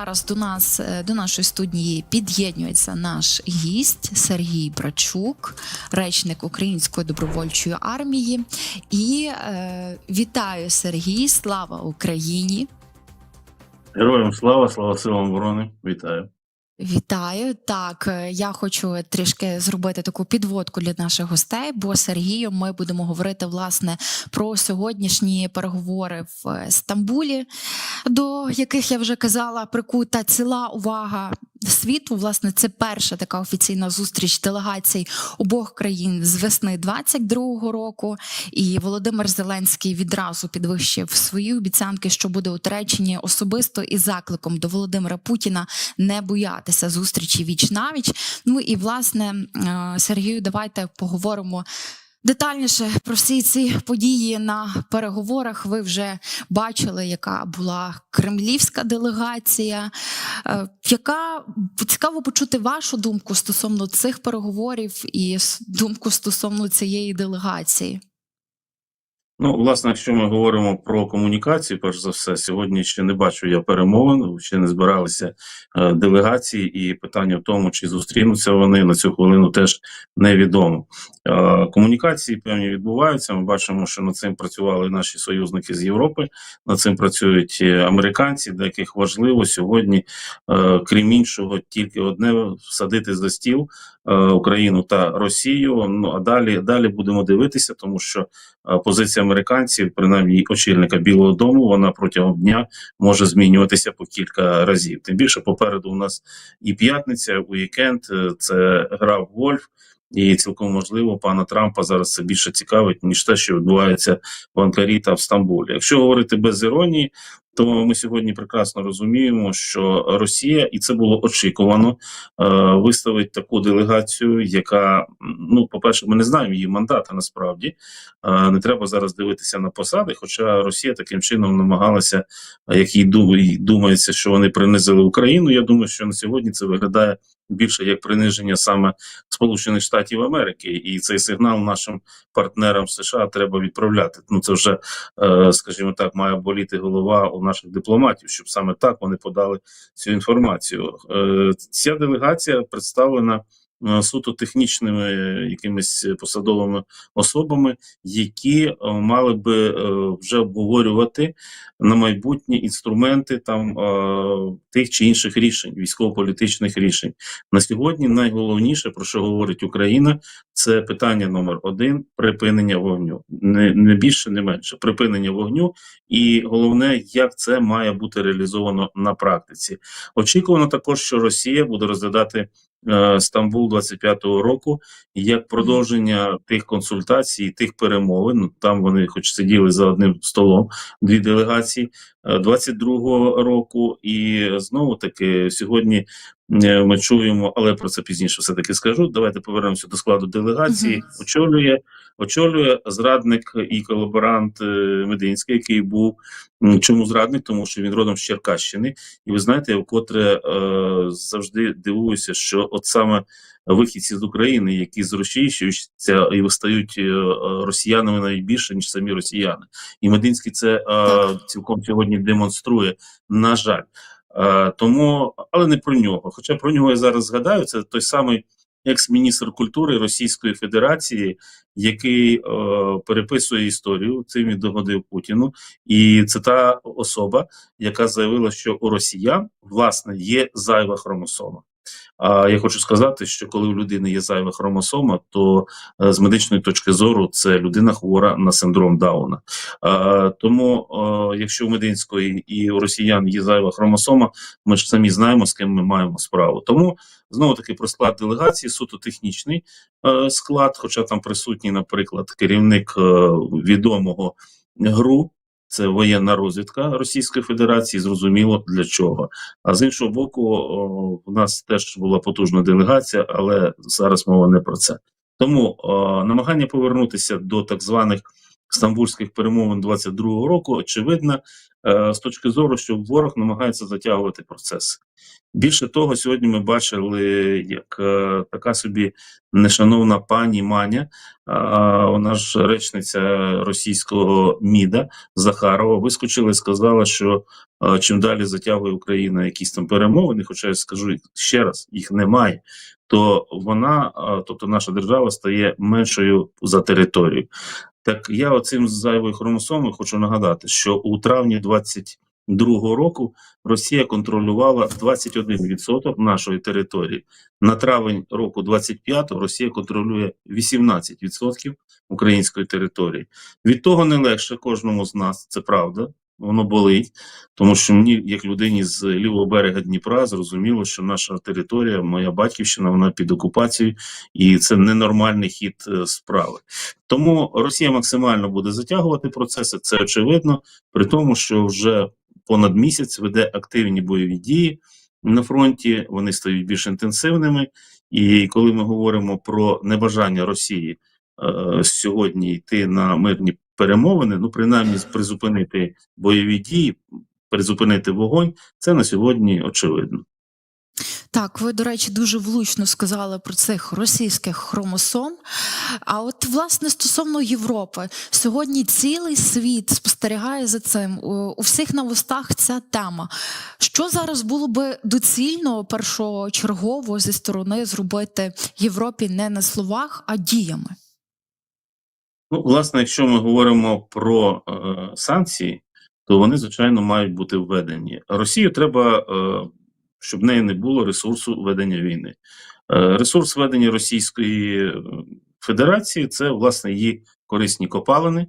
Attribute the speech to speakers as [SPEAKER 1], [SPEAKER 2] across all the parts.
[SPEAKER 1] Зараз до нас е, до нашої студії під'єднується наш гість Сергій Брачук, речник Української добровольчої армії. І е, вітаю Сергій! Слава Україні!
[SPEAKER 2] Героям слава, слава силам оборони. Вітаю.
[SPEAKER 1] Вітаю. Так, е, я хочу трішки зробити таку підводку для наших гостей, бо з ми будемо говорити власне про сьогоднішні переговори в е, Стамбулі, до яких я вже казала, прикута ціла увага світу. Власне, це перша така офіційна зустріч делегацій обох країн з весни 22-го року. І Володимир Зеленський відразу підвищив свої обіцянки, що буде у Туреччині особисто із закликом до Володимира Путіна не боятися зустрічі віч навіч. Ну і власне, е, Сергію, давайте поговоримо. Детальніше про всі ці події на переговорах ви вже бачили, яка була кремлівська делегація. Е, Яка цікаво почути вашу думку стосовно цих переговорів і думку стосовно цієї делегації?
[SPEAKER 2] Ну, власне, якщо ми говоримо про комунікацію, перш за все, сьогодні ще не бачу я перемовин, ще не збиралися е, делегації, і питання в тому, чи зустрінуться вони на цю хвилину, теж невідомо. Е, комунікації певні відбуваються. Ми бачимо, що над цим працювали наші союзники з Європи, над цим працюють е, американці, для яких важливо сьогодні, е, крім іншого, тільки одне всадити за стіл Україну та Росію. Ну а далі, далі будемо дивитися, тому що е, позиція американців, принаймні очільника Білого Дому, вона протягом дня може змінюватися по кілька разів. Тим більше попереду у нас і п'ятниця, уікенд, е, це гра в гольф. І цілком можливо, пана Трампа зараз це більше цікавить ніж те, що відбувається в Анкарі та в Стамбулі. Якщо говорити без іронії, то ми сьогодні прекрасно розуміємо, що Росія, і це було очікувано, е, виставить таку делегацію, яка ну, по-перше, ми не знаємо її мандата. Насправді Е, не треба зараз дивитися на посади. Хоча Росія таким чином намагалася, як їй думається, що вони принизили Україну. Я думаю, що на сьогодні це виглядає більше як приниження саме Сполучених Штатів Америки, і цей сигнал нашим партнерам США треба відправляти. Ну це вже, е, скажімо так, має боліти голова у наших дипломатів, щоб саме так вони подали цю інформацію. Е, Ця делегація представлена. Е, Суто технічними е, якимись посадовими особами, які е, мали би е, вже обговорювати на майбутнє інструменти там е, тих чи інших рішень, військово-політичних рішень. На сьогодні найголовніше про що говорить Україна, це питання номер один: припинення вогню. Не, не більше, не менше. Припинення вогню, і головне, як це має бути реалізовано на практиці. Очікувано також, що Росія буде розглядати. Е, Стамбул 25-го року як продовження тих консультацій, тих перемовин. Там вони, хоч сиділи за одним столом, дві делегації е, 22-го року, і знову таки сьогодні е, ми чуємо, але про це пізніше все таки скажу. Давайте повернемося до складу делегації.
[SPEAKER 1] Мгм.
[SPEAKER 2] Очолює очолює зрадник і колаборант е, Мединський, який був чому зрадник, тому що він родом з Черкащини, і ви знаєте, я вкотре е, завжди дивуюся, що от саме вихідці з України, які зрощіщуються і стають е, е, росіянами навіть більше ніж самі росіяни, і Мединський це е, цілком сьогодні демонструє. На жаль, е, тому але не про нього. Хоча про нього я зараз згадаю, це той самий екс-міністр культури Російської Федерації, який е, переписує історію. Цим і догодив Путіну, і це та особа, яка заявила, що у росіян власне є зайва хромосома. А я хочу сказати, що коли у людини є зайва хромосома, то е, з медичної точки зору це людина хвора на синдром Дауна. Тому, е, якщо у Мединської і у росіян є зайва хромосома, ми ж самі знаємо, з ким ми маємо справу. Тому знову таки про склад делегації, суто технічний е, склад, хоча там присутній, наприклад, керівник відомого ГРУ. Це воєнна розвідка Російської Федерації, зрозуміло для чого. А з іншого боку, у нас теж була потужна делегація, але зараз мова не про це. Тому намагання повернутися до так званих стамбульських перемовин 22-го року, очевидно, е, з точки зору, що ворог намагається затягувати процес. Більше того, сьогодні ми бачили, як е, така собі нешановна пані Маня, вона ж речниця російського МІДа Захарова, вискочила і сказала, що е, чим далі затягує Україна якісь там перемовини, хоча я скажу ще раз, їх немає, то вона, тобто наша держава, стає меншою за територію. Так я оцим з зайвої хромосоми хочу нагадати, що у травні 22-го року Росія контролювала 21% нашої території. На травень року 25-го Росія контролює 18% української території. Від того не легше кожному з нас, це правда. Воно болить, тому що мені, як людині з лівого берега Дніпра, зрозуміло, що наша територія, моя батьківщина, вона під окупацією, і це ненормальний хід е, справи. Тому Росія максимально буде затягувати процеси, це очевидно, при тому, що вже понад місяць веде активні бойові дії на фронті. Вони стають більш інтенсивними. І коли ми говоримо про небажання Росії е, сьогодні йти на мирні перемовини, ну принаймні призупинити бойові дії, призупинити вогонь, це на сьогодні очевидно.
[SPEAKER 1] Так, ви, до речі, дуже влучно сказали про цих російських хромосом. А от, власне, стосовно Європи, сьогодні цілий світ спостерігає за цим. У, всіх на вустах ця тема. Що зараз було би доцільно першочергово зі сторони зробити Європі не на словах, а діями?
[SPEAKER 2] Ну, власне, якщо ми говоримо про е, санкції, то вони, звичайно, мають бути введені. Росію треба, е, щоб в неї не було ресурсу ведення війни. Е, ресурс ведення Російської е, Федерації це власне її корисні копалини,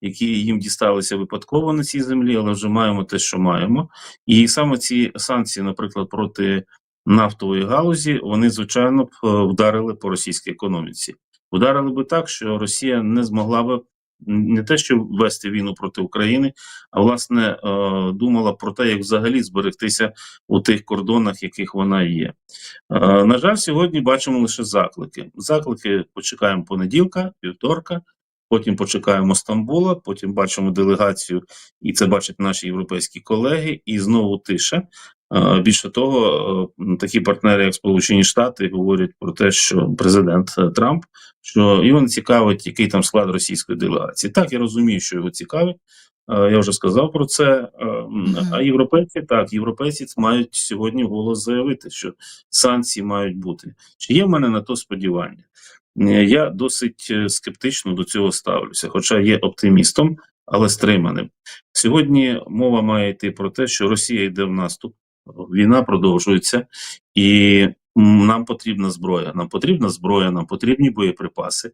[SPEAKER 2] які їм дісталися випадково на цій землі, але вже маємо те, що маємо. І саме ці санкції, наприклад, проти нафтової галузі, вони звичайно б е, вдарили по російській економіці. Ударили би так, що Росія не змогла би не те, що вести війну проти України, а власне е, думала про те, як взагалі зберегтися у тих кордонах, яких вона є. Е, на жаль, сьогодні бачимо лише заклики. Заклики почекаємо понеділка, вівторка. Потім почекаємо Стамбула, потім бачимо делегацію, і це бачать наші європейські колеги, і знову тиша. Більше того, е, такі партнери, як Сполучені Штати, говорять про те, що президент е, Трамп, що його не цікавить, який там склад російської делегації. Так, я розумію, що його цікавить. Я вже сказав про це. Е, А європейці так, європейці мають сьогодні голос заявити, що санкції мають бути. Чи є в мене на то сподівання? Е, Я досить е, скептично до цього ставлюся, хоча є оптимістом, але стриманим. Сьогодні мова має йти про те, що Росія йде в наступ, війна продовжується, і нам потрібна зброя. Нам потрібна зброя, нам потрібні боєприпаси.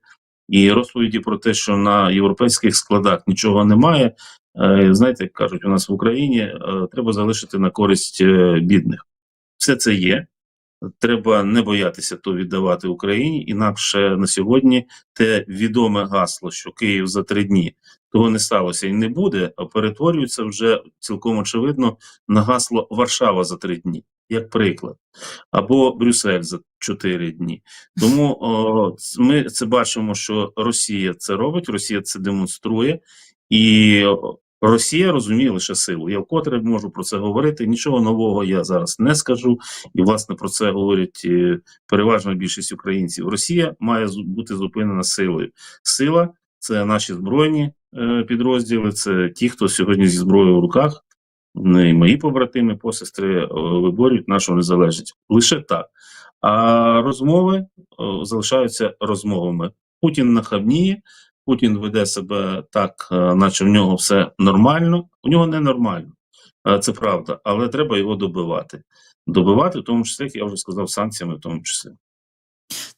[SPEAKER 2] І розповіді про те, що на європейських складах нічого немає. е, Знаєте, як кажуть, у нас в Україні треба залишити на користь бідних. Все це є. Треба не боятися то віддавати Україні, інакше на сьогодні те відоме гасло, що Київ за три дні того не сталося і не буде, а перетворюється вже цілком очевидно на гасло Варшава за три дні, як приклад, або Брюссель за чотири дні. Тому о, ми це бачимо, що Росія це робить, Росія це демонструє, і Росія розуміє лише силу. Я вкотре можу про це говорити. Нічого нового я зараз не скажу. І власне про це говорять е, переважна більшість українців. Росія має бути зупинена силою. Сила це наші збройні е, підрозділи, це ті, хто сьогодні зі зброєю в руках. ну, і мої побратими, посестри е, виборюють нашу незалежність. Лише так. А розмови залишаються розмовами. Путін нахабніє, Путін веде себе так, е, наче в нього все нормально. У нього не нормально, Е, це правда, але треба його добивати. Добивати, в тому числі, як я вже сказав, санкціями, в тому числі.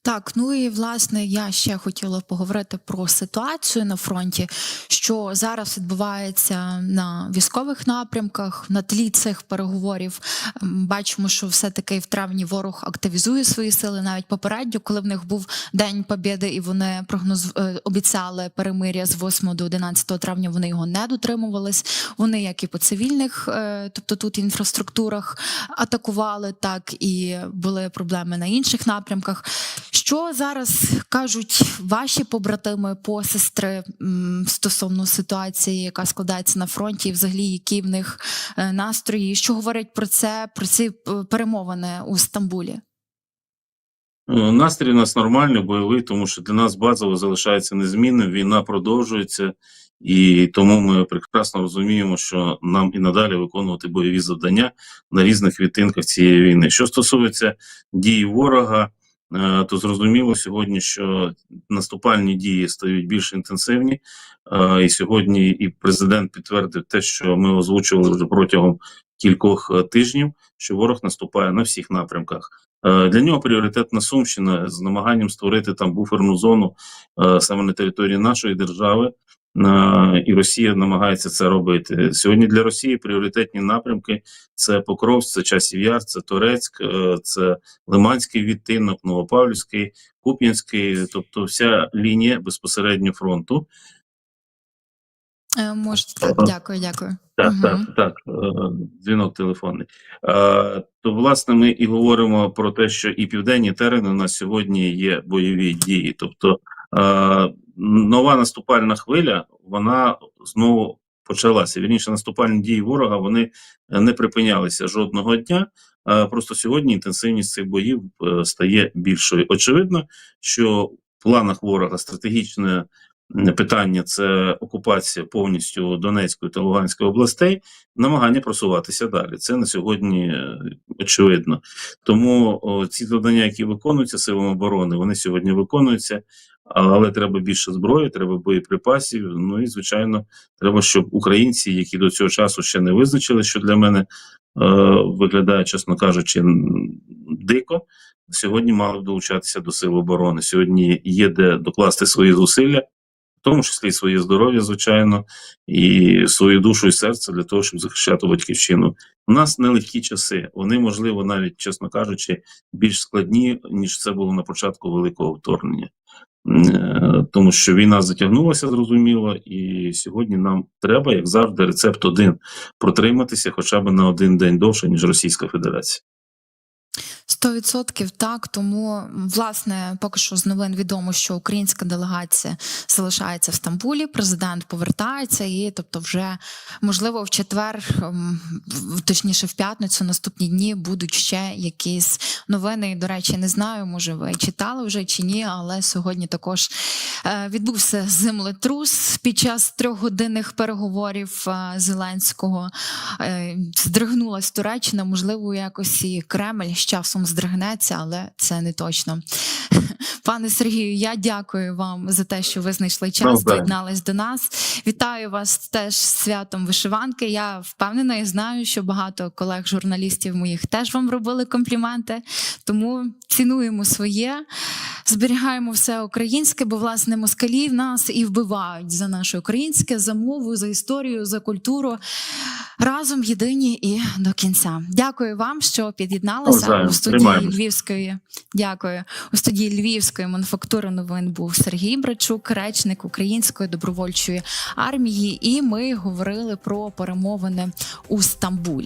[SPEAKER 1] Так, ну і власне я ще хотіла поговорити про ситуацію на фронті, що зараз відбувається на військових напрямках. На тлі цих переговорів бачимо, що все-таки в травні ворог активізує свої сили. Навіть попередньо, коли в них був День Побєди, і вони прогноз е, обіцяли перемиря з 8 до 11 травня. Вони його не дотримувались. Вони, як і по цивільних, е, тобто тут інфраструктурах, атакували, так і були проблеми на інших напрямках. Що зараз кажуть ваші побратими, посестри стосовно ситуації, яка складається на фронті, і взагалі які в них е, настрої? Що говорять про це, про ці е, перемовини у Стамбулі?
[SPEAKER 2] Е, Настрій у нас нормальний, бойовий, тому що для нас базово залишається незмінним. Війна продовжується, і тому ми прекрасно розуміємо, що нам і надалі виконувати бойові завдання на різних відтинках цієї війни. Що стосується дій ворога, то зрозуміло сьогодні, що наступальні дії стають більш інтенсивні. Е, І сьогодні і президент підтвердив те, що ми озвучували вже протягом кількох е, тижнів, що ворог наступає на всіх напрямках. Е, Для нього пріоритетна Сумщина з намаганням створити там буферну зону е, саме на території нашої держави. І Росія намагається це робити сьогодні. Для Росії пріоритетні напрямки це Покровськ, це Часів Яр, це Торецьк, е, це Лиманський відтинок, Новопавлівський, Куп'янський, тобто вся лінія безпосередньо фронту.
[SPEAKER 1] Е, Можете так, дякую, дякую.
[SPEAKER 2] Так,
[SPEAKER 1] Мгм.
[SPEAKER 2] так, так. е, Дзвінок телефонний. То, власне, ми і говоримо про те, що і південні терени у нас сьогодні є бойові дії. Тобто нова наступальна хвиля, вона знову почалася. Вірніше, наступальні дії ворога вони не припинялися жодного дня. Е, Просто сьогодні інтенсивність цих боїв е, стає більшою. Очевидно, що в планах ворога стратегічне питання це окупація повністю Донецької та Луганської областей, намагання просуватися далі. Це на сьогодні е, очевидно. Тому о, ці завдання, які виконуються силами оборони, вони сьогодні виконуються. Але треба більше зброї, треба боєприпасів. Ну і звичайно, треба, щоб українці, які до цього часу ще не визначили, що для мене е, виглядає, чесно кажучи, дико. Сьогодні мали б долучатися до сил оборони. Сьогодні є де докласти свої зусилля, тому числі і своє здоров'я, звичайно, і свою душу і серце для того, щоб захищати батьківщину. У нас нелегкі часи. Вони, можливо, навіть, чесно кажучи, більш складні, ніж це було на початку великого вторгнення. Е, Тому що війна затягнулася, зрозуміло, і сьогодні нам треба, як завжди, рецепт один протриматися хоча б на один день довше, ніж Російська Федерація.
[SPEAKER 1] Сто відсотків так. Тому власне поки що з новин відомо, що українська делегація залишається в Стамбулі. Президент повертається, і тобто, вже можливо в четвер, ем, точніше в п'ятницю, наступні дні будуть ще якісь новини. До речі, не знаю, може ви читали вже чи ні, але сьогодні також е, відбувся землетрус під час трьохгодинних переговорів е, Зеленського. Е, Здригнулась Туреччина, можливо, якось і Кремль з часом здригнеться, але це не точно. Пане Сергію, я дякую вам за те, що ви знайшли час, доєднались до нас. Вітаю вас теж з святом вишиванки. Я впевнена і знаю, що багато колег-журналістів моїх теж вам робили компліменти. Тому цінуємо своє, зберігаємо все українське, бо власне москалі в нас і вбивають за наше українське, за мову, за історію, за культуру. Разом єдині і до кінця. Дякую вам, що під'єдналися у студії
[SPEAKER 2] Тримаємось.
[SPEAKER 1] Львівської. Дякую. У студії Львівської мануфактури новин був Сергій Брачук, речник Української добровольчої армії. І ми говорили про перемовини у Стамбулі.